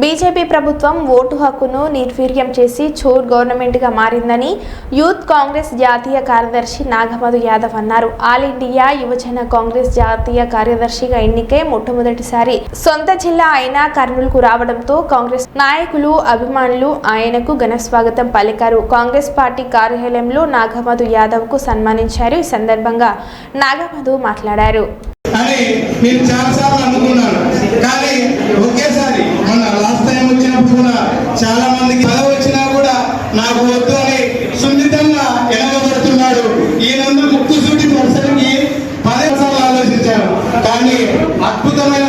BJP ప్రభుత్వం vote హక్కును నిర్వీర్యం చేసి చోర్ గవర్నమెంట్గా మారిందని యూత్ కాంగ్రెస్ జాతీయ కార్యదర్శి నాగమధు యాదవ్ అన్నారు. ఆల్ ఇండియా యువజన కాంగ్రెస్ జాతీయ కార్యదర్శిగా ఎన్నికై మొట్టమొదటిసారి సొంత జిల్లా అయిన కర్నూలుకు రావడంతో కాంగ్రెస్ నాయకులు అభిమానులు ఆయనకు ఘన స్వాగతం పలికారు. కాంగ్రెస్ పార్టీ కార్యాలయంలో నాగమధు యాదవ్కు సన్మానించారు. ఈ సందర్భంగా నాగమధు మాట్లాడారు. కానీ నేను చాలా సార్లు అనుకున్నాను కానీ ఒకేసారి మొన్న లాస్ట్ టైం వచ్చినప్పుడు కూడా చాలా మందికి పదవి వచ్చినా కూడా నాకు వద్దు అని సున్నితంగా ఎనగబడుతున్నాడు. ఈయనందు ముక్కుసూటి పర్సన్కి పదే సార్లు ఆలోచించాను కానీ అద్భుతమైన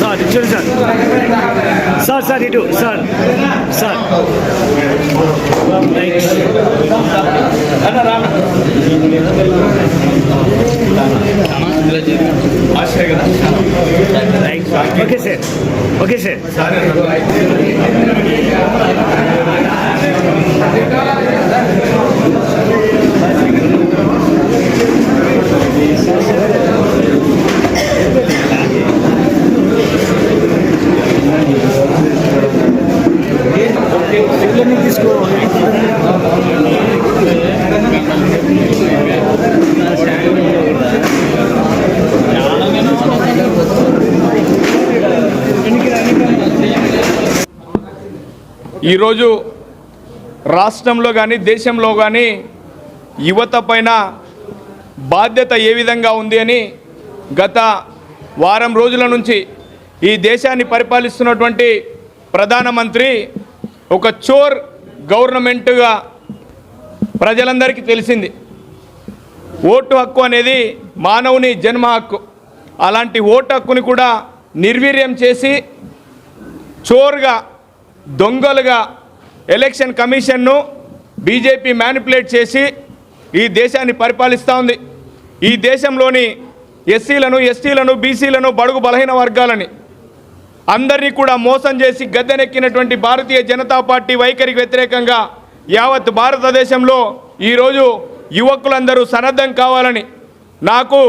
సార్ ఇటు చూడండి సార్ సార్ సార్ ఇటు sir sir right right okay sir okay sir ఈరోజు రాష్ట్రంలో కానీ దేశంలో కానీ యువత పైన బాధ్యత ఏ విధంగా ఉంది అని గత వారం రోజుల నుంచి ఈ దేశాన్ని పరిపాలిస్తున్నటువంటి ప్రధానమంత్రి ఒక చోర్ గవర్నమెంట్గా ప్రజలందరికీ తెలిసింది. ఓటు హక్కు అనేది మానవుని జన్మ హక్కు. అలాంటి ఓటు హక్కుని కూడా నిర్వీర్యం చేసి చోరుగా దొంగలుగా ఎలక్షన్ కమిషన్ను బీజేపీ మ్యానిపులేట్ చేసి ఈ దేశాన్ని పరిపాలిస్తూ ఉంది. ఈ దేశంలోని ఎస్సీలను ఎస్టీలను బీసీలను బడుగు బలహీన వర్గాలని అందరినీ కూడా మోసం చేసి గద్దెనెక్కినటువంటి భారతీయ జనతా పార్టీ వైఖరికి వ్యతిరేకంగా యావత్ భారతదేశంలో ఈరోజు యువకులందరూ సన్నద్ధం కావాలని నాకు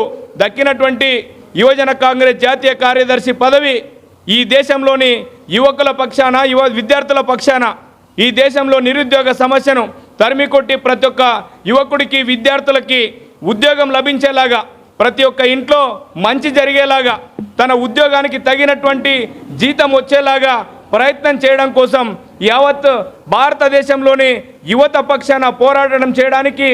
దక్కినటువంటి యువజన కాంగ్రెస్ జాతీయ కార్యదర్శి పదవి ఈ దేశంలోని యువకుల పక్షాన యువ విద్యార్థుల పక్షాన ఈ దేశంలో నిరుద్యోగ సమస్యను తరిమి కొట్టి ప్రతి ఒక్క యువకుడికి విద్యార్థులకి ఉద్యోగం లభించేలాగా ప్రతి ఒక్క ఇంట్లో మంచి జరిగేలాగా తన ఉద్యోగానికి తగినటువంటి జీతం వచ్చేలాగా ప్రయత్నం చేయడం కోసం యావత్ భారతదేశంలోని యువత పక్షాన పోరాటం చేయడానికి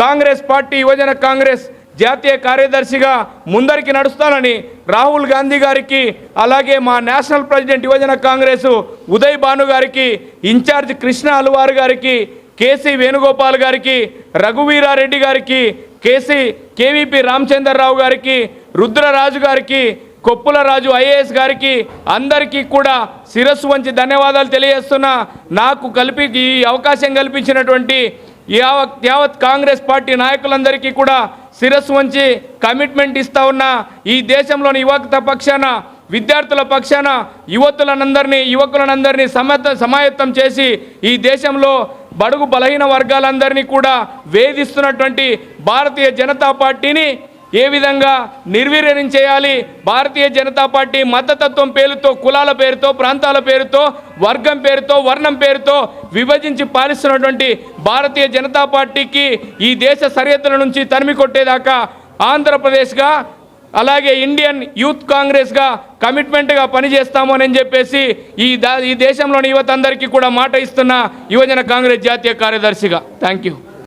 కాంగ్రెస్ పార్టీ యువజన కాంగ్రెస్ జాతీయ కార్యదర్శిగా ముందరికి నడుస్తానని రాహుల్ గాంధీ గారికి అలాగే మా నేషనల్ ప్రెసిడెంట్ యువజన కాంగ్రెస్ ఉదయ్ భాను గారికి ఇన్ఛార్జ్ కృష్ణ అల్వార్ గారికి కేసీ వేణుగోపాల్ గారికి రఘువీరారెడ్డి గారికి కేసీ కేవీపీ రామచంద్రరావు గారికి రుద్రరాజు గారికి కొప్పుల రాజు ఐఏఎస్ గారికి అందరికీ కూడా శిరస్సు వంచి ధన్యవాదాలు తెలియజేస్తున్నా. నాకు కలిపి ఈ అవకాశం కల్పించినటువంటి యావత్ యావత్ కాంగ్రెస్ పార్టీ నాయకులందరికీ కూడా శిరస్సు వంచి కమిట్మెంట్ ఇస్తూ ఉన్న ఈ దేశంలోని యువత పక్షాన విద్యార్థుల పక్షాన యువతులనందరినీ యువకులనందరినీ సమత సమాయత్తం చేసి ఈ దేశంలో బడుగు బలహీన వర్గాలందరినీ కూడా వేధిస్తున్నటువంటి భారతీయ జనతా పార్టీని ఏ విధంగా నిర్వీర్యం చేయాలి? భారతీయ జనతా పార్టీ మతతత్వం పేరుతో కులాల పేరుతో ప్రాంతాల పేరుతో వర్గం పేరుతో వర్ణం పేరుతో విభజించి పాలిస్తున్నటువంటి భారతీయ జనతా పార్టీకి ఈ దేశ సరిహద్దుల నుంచి తరిమి కొట్టేదాకా ఆంధ్రప్రదేశ్గా అలాగే ఇండియన్ యూత్ కాంగ్రెస్గా కమిట్మెంట్గా పనిచేస్తాము అని చెప్పేసి ఈ దా ఈ దేశంలోని యువత అందరికీ కూడా మాట ఇస్తున్న యువజన కాంగ్రెస్ జాతీయ కార్యదర్శిగా. Thank you